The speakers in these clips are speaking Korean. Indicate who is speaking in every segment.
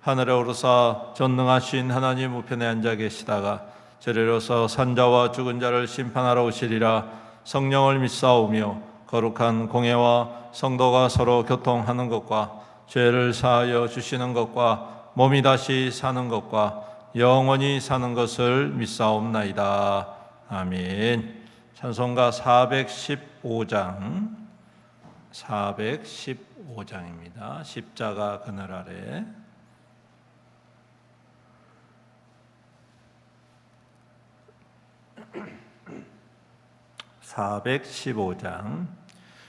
Speaker 1: 하늘에 오르사 전능하신 하나님 우편에 앉아 계시다가 저리로서 산자와 죽은 자를 심판하러 오시리라 성령을 믿사오며 거룩한 공예와 성도가 서로 교통하는 것과 죄를 사하여 주시는 것과 몸이 다시 사는 것과 영원히 사는 것을 믿사옵나이다. 아멘. 찬송가 415장. 415장입니다. 십자가 그늘 아래 415장.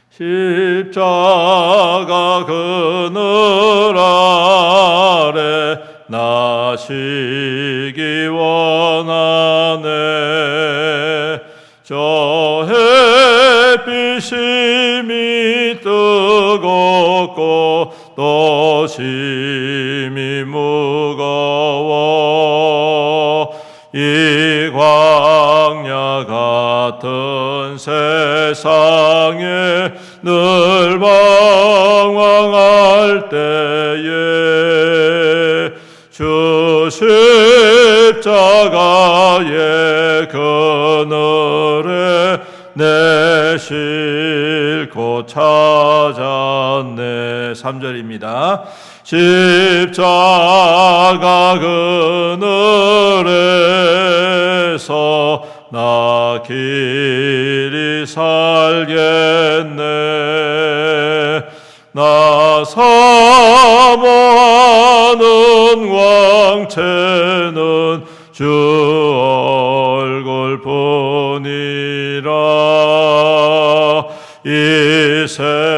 Speaker 1: 십자가 그늘 아래 나시기 원하네. 저 햇빛이 뜨겁고 또 심이 무거워 광야 같은 세상에 늘 방황할 때에 주 십자가의 그늘에 내 싣고 찾았네. 3절입니다. 십자가 그늘에서 나 길이 살겠네. 나 사모하는 왕체는 주 얼굴 뿐이라. 이세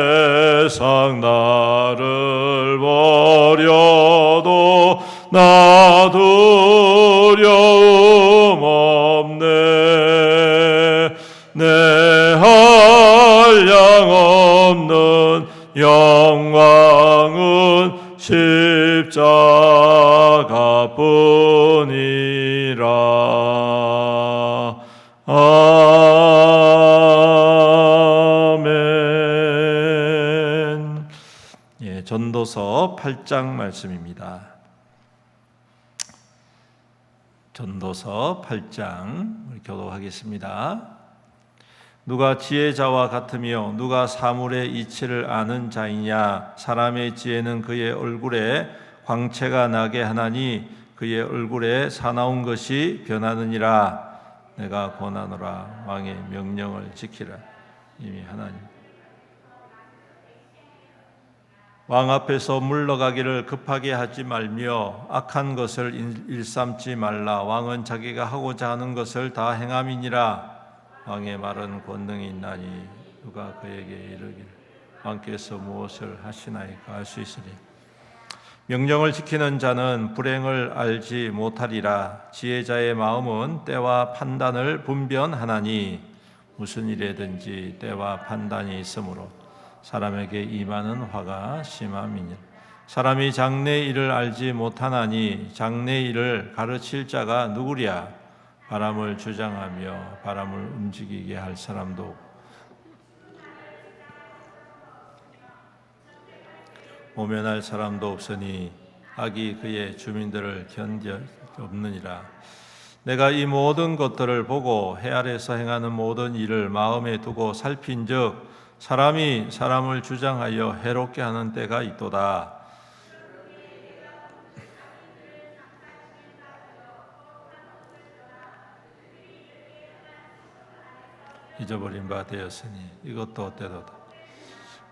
Speaker 1: 8장 말씀입니다. 전도서 8장 우리 교독하겠습니다. 누가 지혜자와 같으며 누가 사물의 이치를 아는 자이냐? 사람의 지혜는 그의 얼굴에 광채가 나게 하나니 그의 얼굴에 사나운 것이 변하느니라. 내가 권하노라. 왕의 명령을 지키라. 이미 하나님 왕 앞에서 물러가기를 급하게 하지 말며 악한 것을 일- 일삼지 말라. 왕은 자기가 하고자 하는 것을 다 행함이니라. 왕의 말은 권능이 있나니 누가 그에게 이르기를. 왕께서 무엇을 하시나이까 할 수 있으리. 명령을 지키는 자는 불행을 알지 못하리라. 지혜자의 마음은 때와 판단을 분변하나니 무슨 일에든지 때와 판단이 있으므로 사람에게 임하는 화가 심함이니라. 사람이 장래 일을 알지 못하나니 장래 일을 가르칠 자가 누구랴? 바람을 주장하며 바람을 움직이게 할 사람도 모면할 사람도 없으니 악이 그의 주민들을 견뎌 없느니라. 내가 이 모든 것들을 보고 해 아래서 행하는 모든 일을 마음에 두고 살핀즉 사람이 사람을 주장하여 해롭게 하는 때가 있도다. 잊어버린 바 되었으니 이것도 때도다.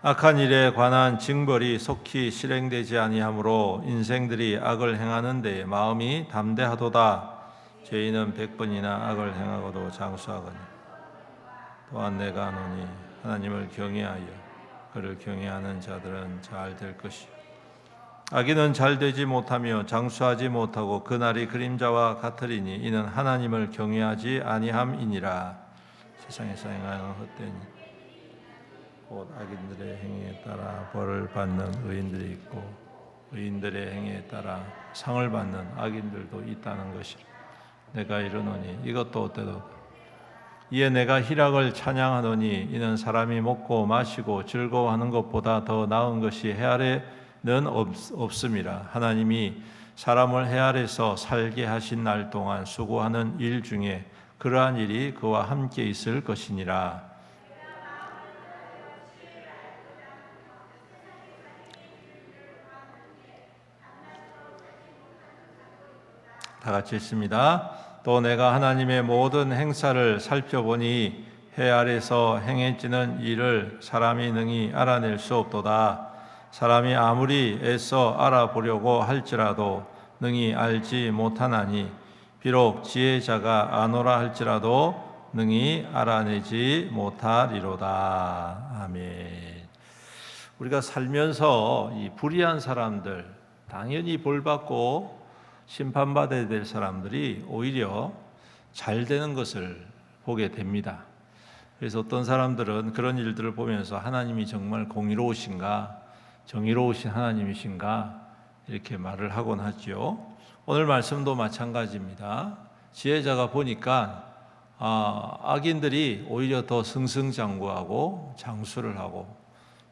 Speaker 1: 악한 일에 관한 징벌이 속히 실행되지 아니하므로 인생들이 악을 행하는 데 마음이 담대하도다. 죄인은 백번이나 악을 행하고도 장수하거니 또한 내가 아노니 하나님을 경외하여 그를 경외하는 자들은 잘 될 것이요. 악인은 잘 되지 못하며 장수하지 못하고 그날이 그림자와 같으리니 이는 하나님을 경외하지 아니함이니라. 세상에서 행하는 헛되니 곧 악인들의 행위에 따라 벌을 받는 의인들이 있고 의인들의 행위에 따라 상을 받는 악인들도 있다는 것이라. 내가 이르노니 이것도 어때도 이에 내가 희락을 찬양하노니 이는 사람이 먹고 마시고 즐거워하는 것보다 더 나은 것이 해 아래는 없, 없음이라 하나님이 사람을 해 아래서 살게 하신 날 동안 수고하는 일 중에 그러한 일이 그와 함께 있을 것이니라 다 같이 읽습니다. 또 내가 하나님의 모든 행사를 살펴보니 해 아래서 행해지는 일을 사람이 능히 알아낼 수 없도다. 사람이 아무리 애써 알아보려고 할지라도 능히 알지 못하나니 비록 지혜자가 아노라 할지라도 능히 알아내지 못하리로다. 아멘. 우리가 살면서 이 불의한 사람들 당연히 벌 받고 심판받아야 될 사람들이 오히려 잘 되는 것을 보게 됩니다. 그래서 어떤 사람들은 그런 일들을 보면서 하나님이 정말 공의로우신가, 정의로우신 하나님이신가 이렇게 말을 하곤 하죠. 오늘 말씀도 마찬가지입니다. 지혜자가 보니까 아, 악인들이 오히려 더 승승장구하고 장수를 하고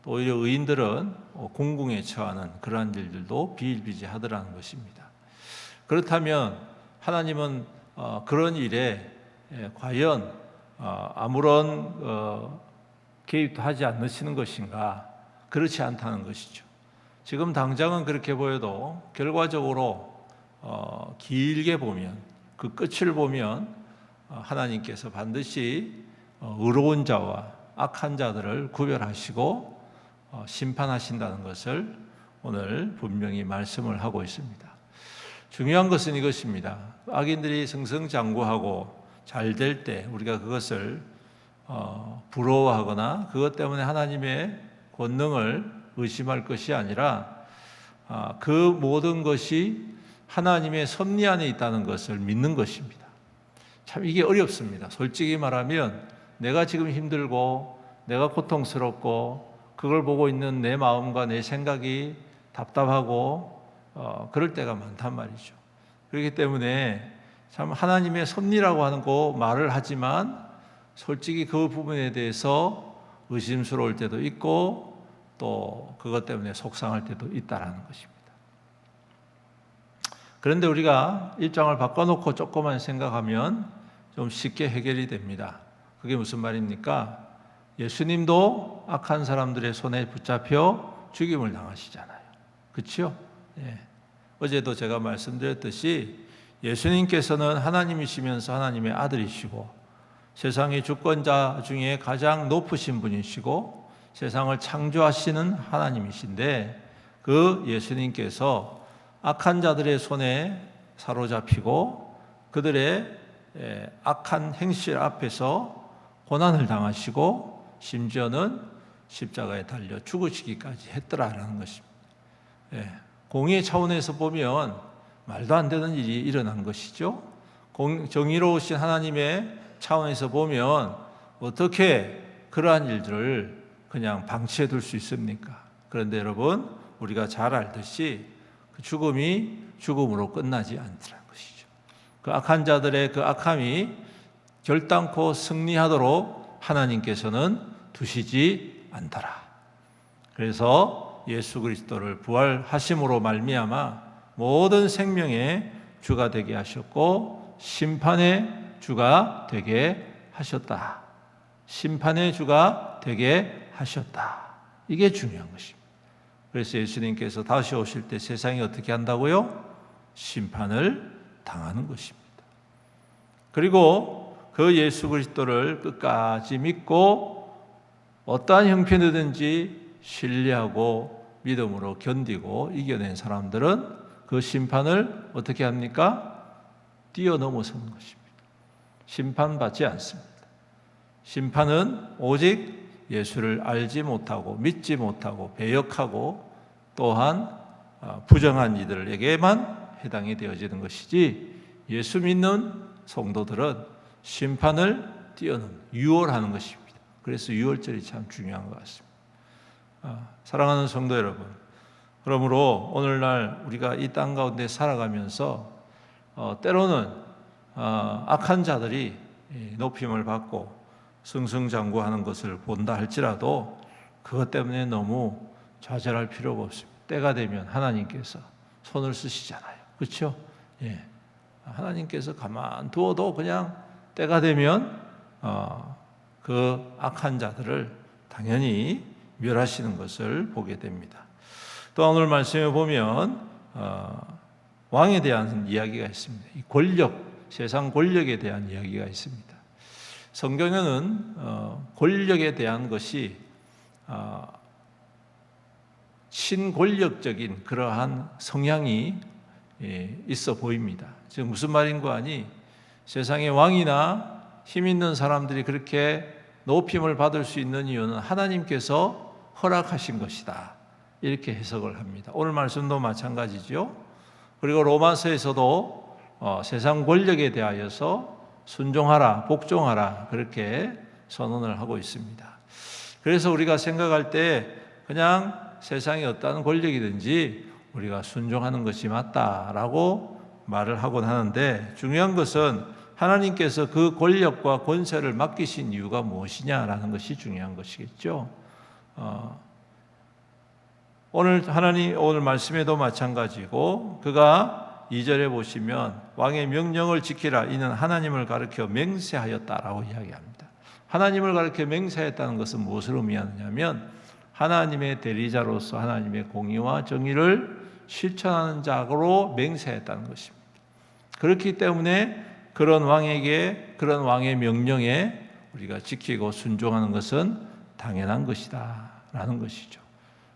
Speaker 1: 또 오히려 의인들은 공궁에 처하는 그러한 일들도 비일비재하더라는 것입니다. 그렇다면 하나님은 어, 그런 일에 예, 과연 어, 아무런 어, 개입도 하지 않으시는 것인가? 그렇지 않다는 것이죠. 지금 당장은 그렇게 보여도 결과적으로 길게 보면 그 끝을 보면 하나님께서 반드시 의로운 자와 악한 자들을 구별하시고 심판하신다는 것을 오늘 분명히 말씀을 하고 있습니다. 중요한 것은 이것입니다. 악인들이 승승장구하고 잘 될 때 우리가 그것을 어, 부러워하거나 그것 때문에 하나님의 권능을 의심할 것이 아니라 어, 그 모든 것이 하나님의 섭리 안에 있다는 것을 믿는 것입니다. 참 이게 어렵습니다. 솔직히 말하면 내가 지금 힘들고 내가 고통스럽고 그걸 보고 있는 내 마음과 내 생각이 답답하고 어, 그럴 때가 많단 말이죠. 그렇기 때문에 참 하나님의 섭리라고 하는 거 말을 하지만 솔직히 그 부분에 대해서 의심스러울 때도 있고 또 그것 때문에 속상할 때도 있다라는 것입니다. 그런데 우리가 입장을 바꿔놓고 조금만 생각하면 좀 쉽게 해결이 됩니다. 그게 무슨 말입니까? 예수님도 악한 사람들의 손에 붙잡혀 죽임을 당하시잖아요. 그렇죠? 예. 어제도 제가 말씀드렸듯이 예수님께서는 하나님이시면서 하나님의 아들이시고 세상의 주권자 중에 가장 높으신 분이시고 세상을 창조하시는 하나님이신데 그 예수님께서 악한 자들의 손에 사로잡히고 그들의 예, 악한 행실 앞에서 고난을 당하시고 심지어는 십자가에 달려 죽으시기까지 했더라라는 것입니다. 예, 공의 차원에서 보면 말도 안 되는 일이 일어난 것이죠. 공, 정의로우신 하나님의 차원에서 보면 어떻게 그러한 일들을 그냥 방치해 둘 수 있습니까? 그런데 여러분, 우리가 잘 알듯이 그 죽음이 죽음으로 끝나지 않더라는 것이죠. 그 악한 자들의 그 악함이 결단코 승리하도록 하나님께서는 두시지 않더라. 그래서 예수 그리스도를 부활하심으로 말미암아 모든 생명의 주가 되게 하셨고 심판의 주가 되게 하셨다. 심판의 주가 되게 하셨다. 이게 중요한 것입니다. 그래서 예수님께서 다시 오실 때 세상이 어떻게 한다고요? 심판을 당하는 것입니다. 그리고 그 예수 그리스도를 끝까지 믿고 어떠한 형편이든지 신뢰하고 믿음으로 견디고 이겨낸 사람들은 그 심판을 어떻게 합니까? 뛰어넘어서는 것입니다. 심판받지 않습니다. 심판은 오직 예수를 알지 못하고 믿지 못하고 배역하고 또한 어, 부정한 이들에게만 해당이 되어지는 것이지 예수 믿는 성도들은 심판을 뛰어넘 유월하는 것입니다. 그래서 유월절이 참 중요한 것 같습니다. 아, 사랑하는 성도 여러분, 그러므로 오늘날 우리가 이 땅 가운데 살아가면서 어, 때로는 어, 악한 자들이 높임을 받고 승승장구하는 것을 본다 할지라도 그것 때문에 너무 좌절할 필요가 없습니다. 때가 되면 하나님께서 손을 쓰시잖아요. 그렇죠? 예. 하나님께서 가만 두어도 그냥 때가 되면 어, 그 악한 자들을 당연히 멸하시는 것을 보게 됩니다. 또 오늘 말씀에 보면 어, 왕에 대한 이야기가 있습니다. 권력, 세상 권력에 대한 이야기가 있습니다. 성경에는 어, 권력에 대한 것이 어, 친권력적인 그러한 성향이 예, 있어 보입니다. 즉 무슨 말인 거 아니? 세상의 왕이나 힘 있는 사람들이 그렇게 높임을 받을 수 있는 이유는 하나님께서 허락하신 것이다. 이렇게 해석을 합니다. 오늘 말씀도 마찬가지죠. 그리고 로마서에서도 어, 세상 권력에 대하여서 순종하라, 복종하라 그렇게 선언을 하고 있습니다. 그래서 우리가 생각할 때 그냥 세상에 어떤 권력이든지 우리가 순종하는 것이 맞다라고 말을 하곤 하는데 중요한 것은 하나님께서 그 권력과 권세를 맡기신 이유가 무엇이냐라는 것이 중요한 것이겠죠. 어, 오늘 하나님 오늘 말씀에도 마찬가지고 그가 2절에 보시면 왕의 명령을 지키라 이는 하나님을 가르켜 맹세하였다라고 이야기합니다. 하나님을 가르쳐 맹세했다는 것은 무엇을 의미하느냐면 하나님의 대리자로서 하나님의 공의와 정의를 실천하는 자로 맹세했다는 것입니다. 그렇기 때문에 그런 왕에게 그런 왕의 명령에 우리가 지키고 순종하는 것은 당연한 것이다 라는 것이죠.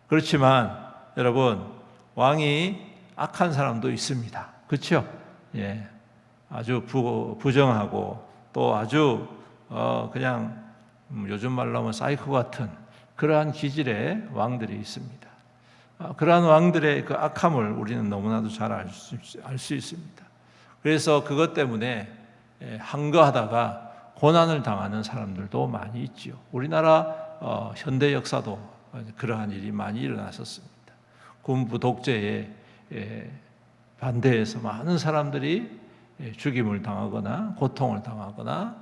Speaker 1: 그렇지만 여러분 왕이 악한 사람도 있습니다. 그렇죠? 예, 아주 부, 부정하고 또 아주 어, 그냥 음, 요즘 말로 하면 사이코 같은 그러한 기질의 왕들이 있습니다. 어, 그러한 왕들의 그 악함을 우리는 너무나도 잘 알수 있습니다. 그래서 그것 때문에 예, 한거하다가 고난을 당하는 사람들도 많이 있지요. 우리나라 어, 현대 역사도 그러한 일이 많이 일어났었습니다. 군부 독재에 예, 반대해서 많은 사람들이 예, 죽임을 당하거나 고통을 당하거나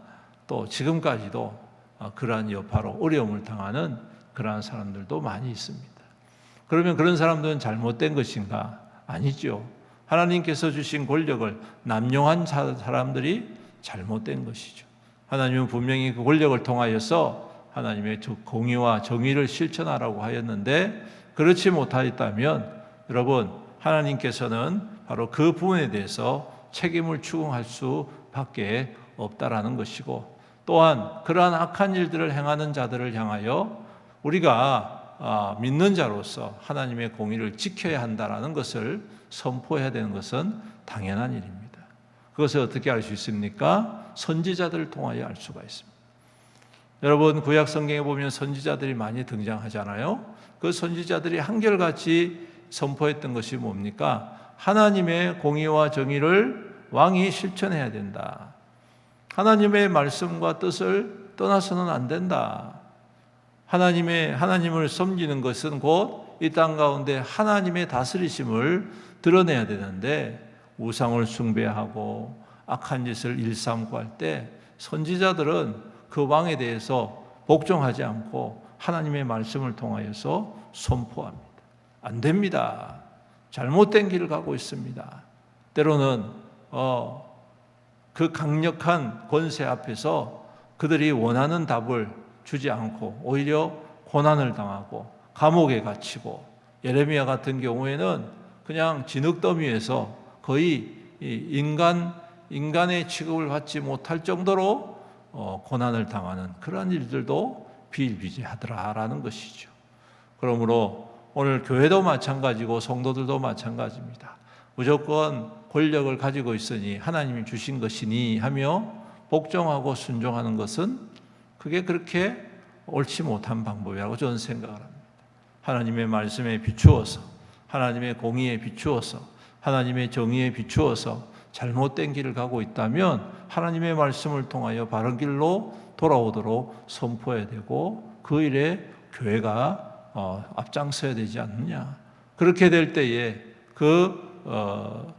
Speaker 1: 또 지금까지도 어, 그러한 여파로 어려움을 당하는 그러한 사람들도 많이 있습니다. 그러면 그런 사람들은 잘못된 것인가? 아니죠. 하나님께서 주신 권력을 남용한 사람들이 잘못된 것이죠. 하나님은 분명히 그 권력을 통하여서 하나님의 공의와 정의를 실천하라고 하였는데 그렇지 못하였다면 여러분 하나님께서는 바로 그 부분에 대해서 책임을 추궁할 수밖에 없다라는 것이고 또한 그러한 악한 일들을 행하는 자들을 향하여 우리가 아, 믿는 자로서 하나님의 공의를 지켜야 한다라는 것을 선포해야 되는 것은 당연한 일입니다. 그것을 어떻게 알 수 있습니까? 선지자들을 통하여 알 수가 있습니다. 여러분 구약 성경에 보면 선지자들이 많이 등장하잖아요. 그 선지자들이 한결같이 선포했던 것이 뭡니까? 하나님의 공의와 정의를 왕이 실천해야 된다. 하나님의 말씀과 뜻을 떠나서는 안 된다. 하나님의 하나님을 섬기는 것은 곧 이 땅 가운데 하나님의 다스리심을 드러내야 되는데 우상을 숭배하고 악한 짓을 일삼고 할 때 선지자들은 그 왕에 대해서 복종하지 않고 하나님의 말씀을 통하여서 선포합니다. 안 됩니다. 잘못된 길을 가고 있습니다. 때로는 어, 그 강력한 권세 앞에서 그들이 원하는 답을 주지 않고 오히려 고난을 당하고 감옥에 갇히고 예레미야 같은 경우에는 그냥 진흙더미에서 거의 인간 인간의 취급을 받지 못할 정도로 어, 고난을 당하는 그러한 일들도 비일비재하더라라는 것이죠. 그러므로 오늘 교회도 마찬가지고 성도들도 마찬가지입니다. 무조건 권력을 가지고 있으니 하나님이 주신 것이니 하며 복종하고 순종하는 것은 그게 그렇게 옳지 못한 방법이라고 저는 생각을 합니다. 하나님의 말씀에 비추어서 하나님의 공의에 비추어서 하나님의 정의에 비추어서 잘못된 길을 가고 있다면 하나님의 말씀을 통하여 바른 길로 돌아오도록 선포해야 되고 그 일에 교회가 어, 앞장서야 되지 않느냐. 그렇게 될 때에 그 어,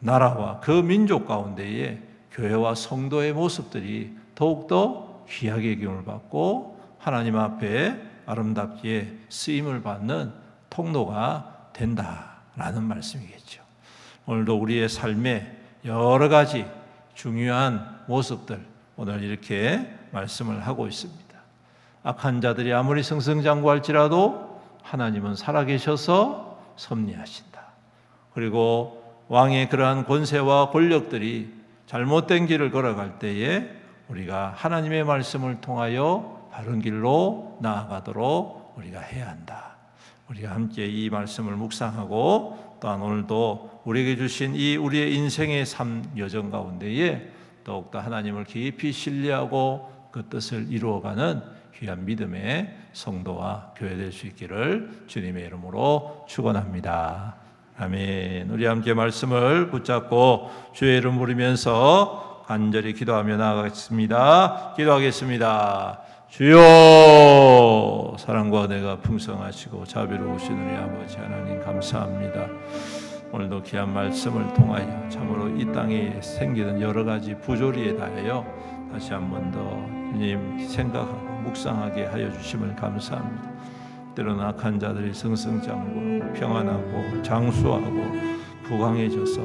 Speaker 1: 나라와 그 민족 가운데에 교회와 성도의 모습들이 더욱더 귀하게 기움을 받고 하나님 앞에 아름답게 쓰임을 받는 통로가 된다라는 말씀이겠죠. 오늘도 우리의 삶에 여러 가지 중요한 모습들 오늘 이렇게 말씀을 하고 있습니다. 악한 자들이 아무리 승승장구할지라도 하나님은 살아계셔서 섭리하신다. 그리고 왕의 그러한 권세와 권력들이 잘못된 길을 걸어갈 때에 우리가 하나님의 말씀을 통하여 바른 길로 나아가도록 우리가 해야 한다. 우리가 함께 이 말씀을 묵상하고 또한 오늘도 우리에게 주신 이 우리의 인생의 삶 여정 가운데에 더욱더 하나님을 깊이 신뢰하고 그 뜻을 이루어가는 귀한 믿음의 성도와 교회 될 수 있기를 주님의 이름으로 축원합니다. 아멘. 우리 함께 말씀을 붙잡고 주의 이름 부르면서 간절히 기도하며 나아가겠습니다. 기도하겠습니다. 주여 사랑과 내가 풍성하시고 자비로우신 우리 아버지 하나님 감사합니다. 오늘도 귀한 말씀을 통하여 참으로 이 땅에 생기는 여러 가지 부조리에 대하여 다시 한 번 더 주님 생각하고 묵상하게 하여 주심을 감사합니다. 때로는 악한 자들이 승승장구 평안하고 장수하고 부강해져서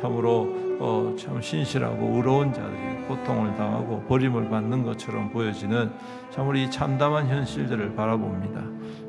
Speaker 1: 참으로 어, 참 신실하고 의로운 자들이 고통을 당하고 버림을 받는 것처럼 보여지는 참으로 이 참담한 현실들을 바라봅니다.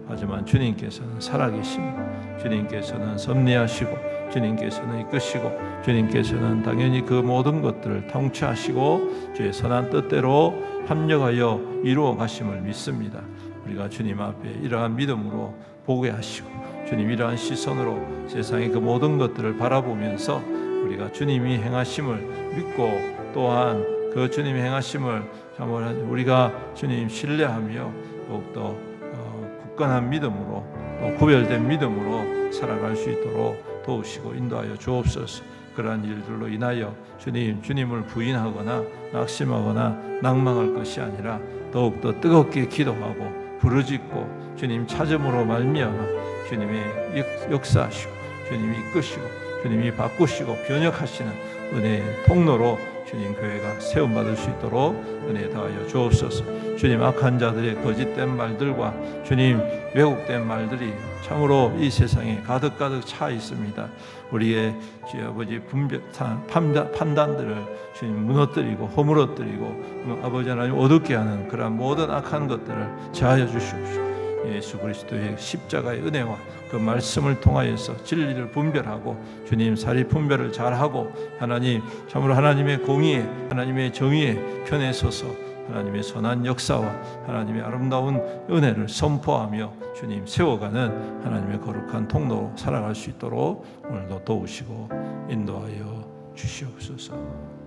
Speaker 1: 하지만 주님께서는 살아계십니다. 주님께서는 섭리하시고 주님께서는 이끄시고 주님께서는 당연히 그 모든 것들을 통치하시고 주의 선한 뜻대로 합력하여 이루어 가심을 믿습니다. 우리가 주님 앞에 이러한 믿음으로 보게 하시고 주님 이러한 시선으로 세상의 그 모든 것들을 바라보면서 우리가 주님이 행하심을 믿고 또한 그 주님이 행하심을 정말 우리가 주님 신뢰하며 더욱더 어, 굳건한 믿음으로 또 구별된 믿음으로 살아갈 수 있도록 도우시고 인도하여 주옵소서. 그러한 일들로 인하여 주님, 주님을 부인하거나 낙심하거나 낭망할 것이 아니라 더욱더 뜨겁게 기도하고 부르짖고 주님 찾음으로 말미암아 주님의 역사하시고 주님이 이끄시고 주님이 바꾸시고 변혁하시는 은혜의 통로로 주님 교회가 세움 받을 수 있도록 은혜 더하여 주옵소서. 주님 악한 자들의 거짓된 말들과 주님 왜곡된 말들이 참으로 이 세상에 가득 가득 차 있습니다. 우리의 주 아버지 분별 판단들을 주님 무너뜨리고 허물어뜨리고 아버지 하나님 어둡게 하는 그러한 모든 악한 것들을 제하여 주시옵소서. 예수 그리스도의 십자가의 은혜와 그 말씀을 통하여서 진리를 분별하고 주님 사리 분별을 잘하고 하나님 참으로 하나님의 공의에 하나님의 정의에 편에 서서 하나님의 선한 역사와 하나님의 아름다운 은혜를 선포하며 주님 세워가는 하나님의 거룩한 통로로 살아갈 수 있도록 오늘도 도우시고 인도하여 주시옵소서.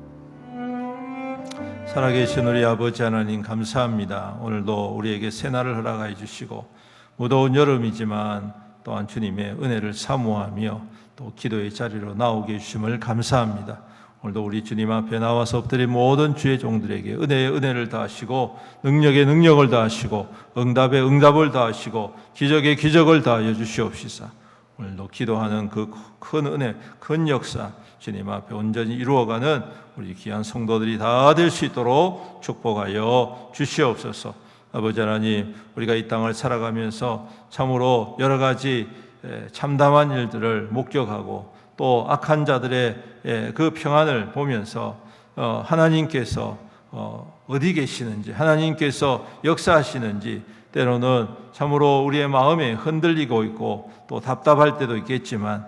Speaker 1: 살아계신 우리 아버지 하나님 감사합니다. 오늘도 우리에게 새날을 허락하여 주시고 무더운 여름이지만 또한 주님의 은혜를 사모하며 또 기도의 자리로 나오게 해주심을 감사합니다. 오늘도 우리 주님 앞에 나와서 엎드린 모든 주의 종들에게 은혜의 은혜를 다하시고 능력의 능력을 다하시고 응답의 응답을 다하시고 기적의 기적을 다하여 주시옵시사. 오늘도 기도하는 그 큰 은혜, 큰 역사 주님 앞에 온전히 이루어가는 우리 귀한 성도들이 다 될 수 있도록 축복하여 주시옵소서. 아버지 하나님, 우리가 이 땅을 살아가면서 참으로 여러 가지 참담한 일들을 목격하고 또 악한 자들의 그 평안을 보면서 어, 하나님께서 어, 어디 계시는지, 하나님께서 역사하시는지 때로는 참으로 우리의 마음에 흔들리고 있고 또 답답할 때도 있겠지만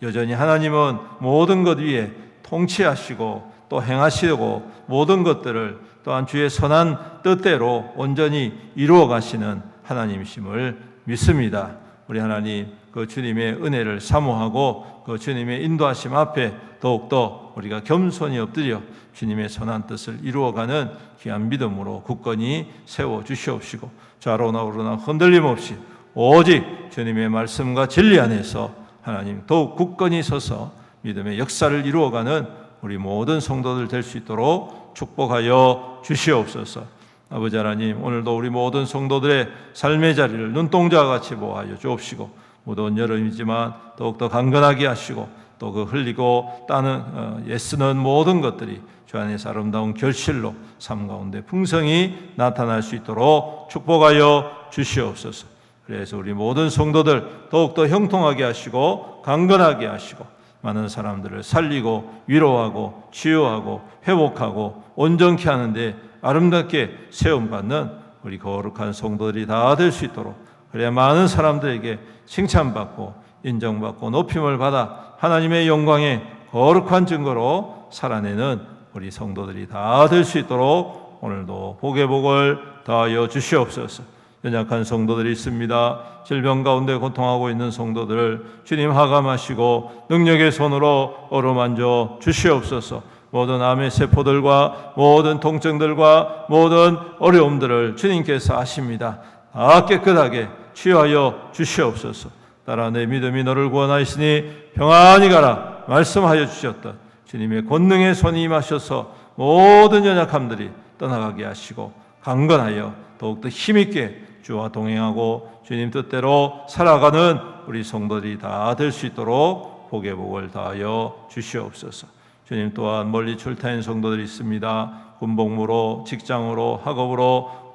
Speaker 1: 여전히 하나님은 모든 것 위에 통치하시고 또 행하시고 모든 것들을 또한 주의 선한 뜻대로 온전히 이루어 가시는 하나님이심을 믿습니다. 우리 하나님 그 주님의 은혜를 사모하고 그 주님의 인도하심 앞에 더욱더 우리가 겸손히 엎드려 주님의 선한 뜻을 이루어가는 귀한 믿음으로 굳건히 세워 주시옵시고 좌로나 우로나 흔들림 없이 오직 주님의 말씀과 진리 안에서 하나님 더욱 굳건히 서서 믿음의 역사를 이루어가는 우리 모든 성도들 될 수 있도록 축복하여 주시옵소서. 아버지 하나님, 오늘도 우리 모든 성도들의 삶의 자리를 눈동자와 같이 보하여 주옵시고, 무더운 여름이지만 더욱더 강건하게 하시고, 또 그 흘리고 따는 어, 애쓰는 모든 것들이 주 안에서 아름다운 결실로 삶 가운데 풍성이 나타날 수 있도록 축복하여 주시옵소서. 그래서 우리 모든 성도들 더욱더 형통하게 하시고 강건하게 하시고 많은 사람들을 살리고 위로하고 치유하고 회복하고 온전케 하는데 아름답게 세움받는 우리 거룩한 성도들이 다 될 수 있도록 그래야 많은 사람들에게 칭찬받고 인정받고 높임을 받아 하나님의 영광의 거룩한 증거로 살아내는 우리 성도들이 다 될 수 있도록 오늘도 복의 복을 다하여 주시옵소서. 연약한 성도들이 있습니다. 질병 가운데 고통하고 있는 성도들을 주님 하감하시고 능력의 손으로 어루만져 주시옵소서. 모든 암의 세포들과 모든 통증들과 모든 어려움들을 주님께서 아십니다. 다 깨끗하게 치유하여 주시옵소서. 따라 내 믿음이 너를 구원하시니 평안히 가라 말씀하여 주셨던 주님의 권능의 손이 임하셔서 모든 연약함들이 떠나가게 하시고 강건하여 더욱더 힘있게 주와 동행하고 주님 뜻대로 살아가는 우리 성도들이 다 될 수 있도록 복의 복을 다하여 주시옵소서. 주님 또한 멀리 출타인 성도들이 있습니다. 군복무로 직장으로 학업으로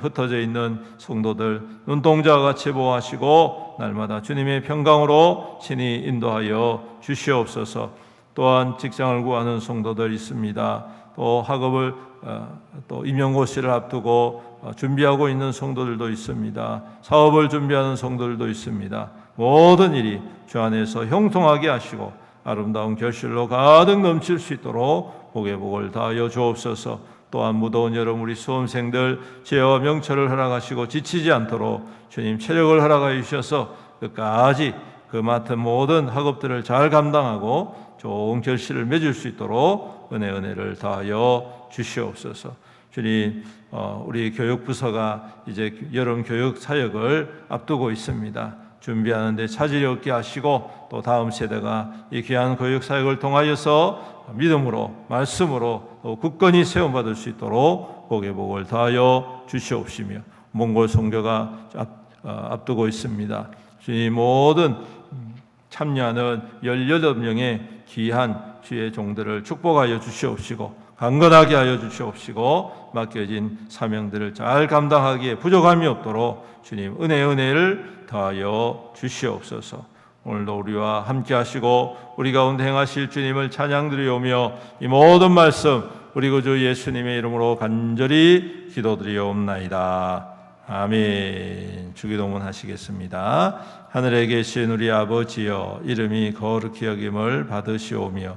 Speaker 1: 흩어져 있는 성도들 눈동자와 같이 보호하시고 날마다 주님의 평강으로 친히 인도하여 주시옵소서. 또한 직장을 구하는 성도들 있습니다. 또 학업을 어, 또 임용고시를 앞두고 어, 준비하고 있는 성도들도 있습니다. 사업을 준비하는 성도들도 있습니다. 모든 일이 주 안에서 형통하게 하시고 아름다운 결실로 가득 넘칠 수 있도록 복의 복을 다하여 주옵소서. 또한 무더운 여름 우리 수험생들 죄와 명철을 허락하시고 지치지 않도록 주님 체력을 허락하여 주셔서 끝까지 그 맡은 모든 학업들을 잘 감당하고 좋은 결실을 맺을 수 있도록 은혜 은혜를 다하여 주시옵소서. 주님, 어, 우리 교육부서가 이제 여름 교육 사역을 앞두고 있습니다. 준비하는데 차질이 없게 하시고 또 다음 세대가 이 귀한 교육 사역을 통하여서 믿음으로 말씀으로 또 굳건히 세움받을 수 있도록 복의 복을 다하여 주시옵시며 몽골 선교가 앞, 어, 앞두고 있습니다. 주님 모든 참여하는 18명의 귀한 주의 종들을 축복하여 주시옵시고 강건하게 하여 주시옵시고 맡겨진 사명들을 잘 감당하기에 부족함이 없도록 주님 은혜 은혜를 더하여 주시옵소서. 오늘도 우리와 함께 하시고 우리 가운데 행하실 주님을 찬양드리오며 이 모든 말씀 우리 구주 예수님의 이름으로 간절히 기도드리옵나이다. 아멘. 주기도문 하시겠습니다. 하늘에 계신 우리 아버지여 이름이 거룩히 여김을 받으시오며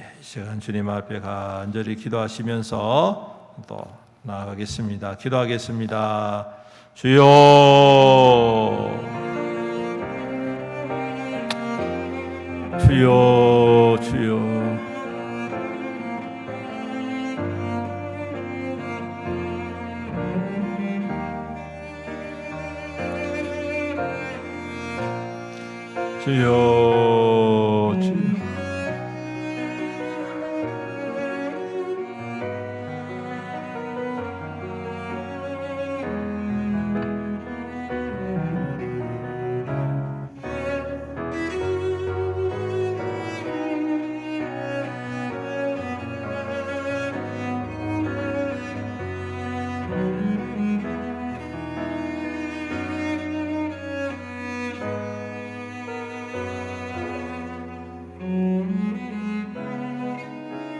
Speaker 1: 예, 이 시간 주님 앞에 간절히 기도하시면서 또 나아가겠습니다. 기도하겠습니다. 주여, 주여, 주여.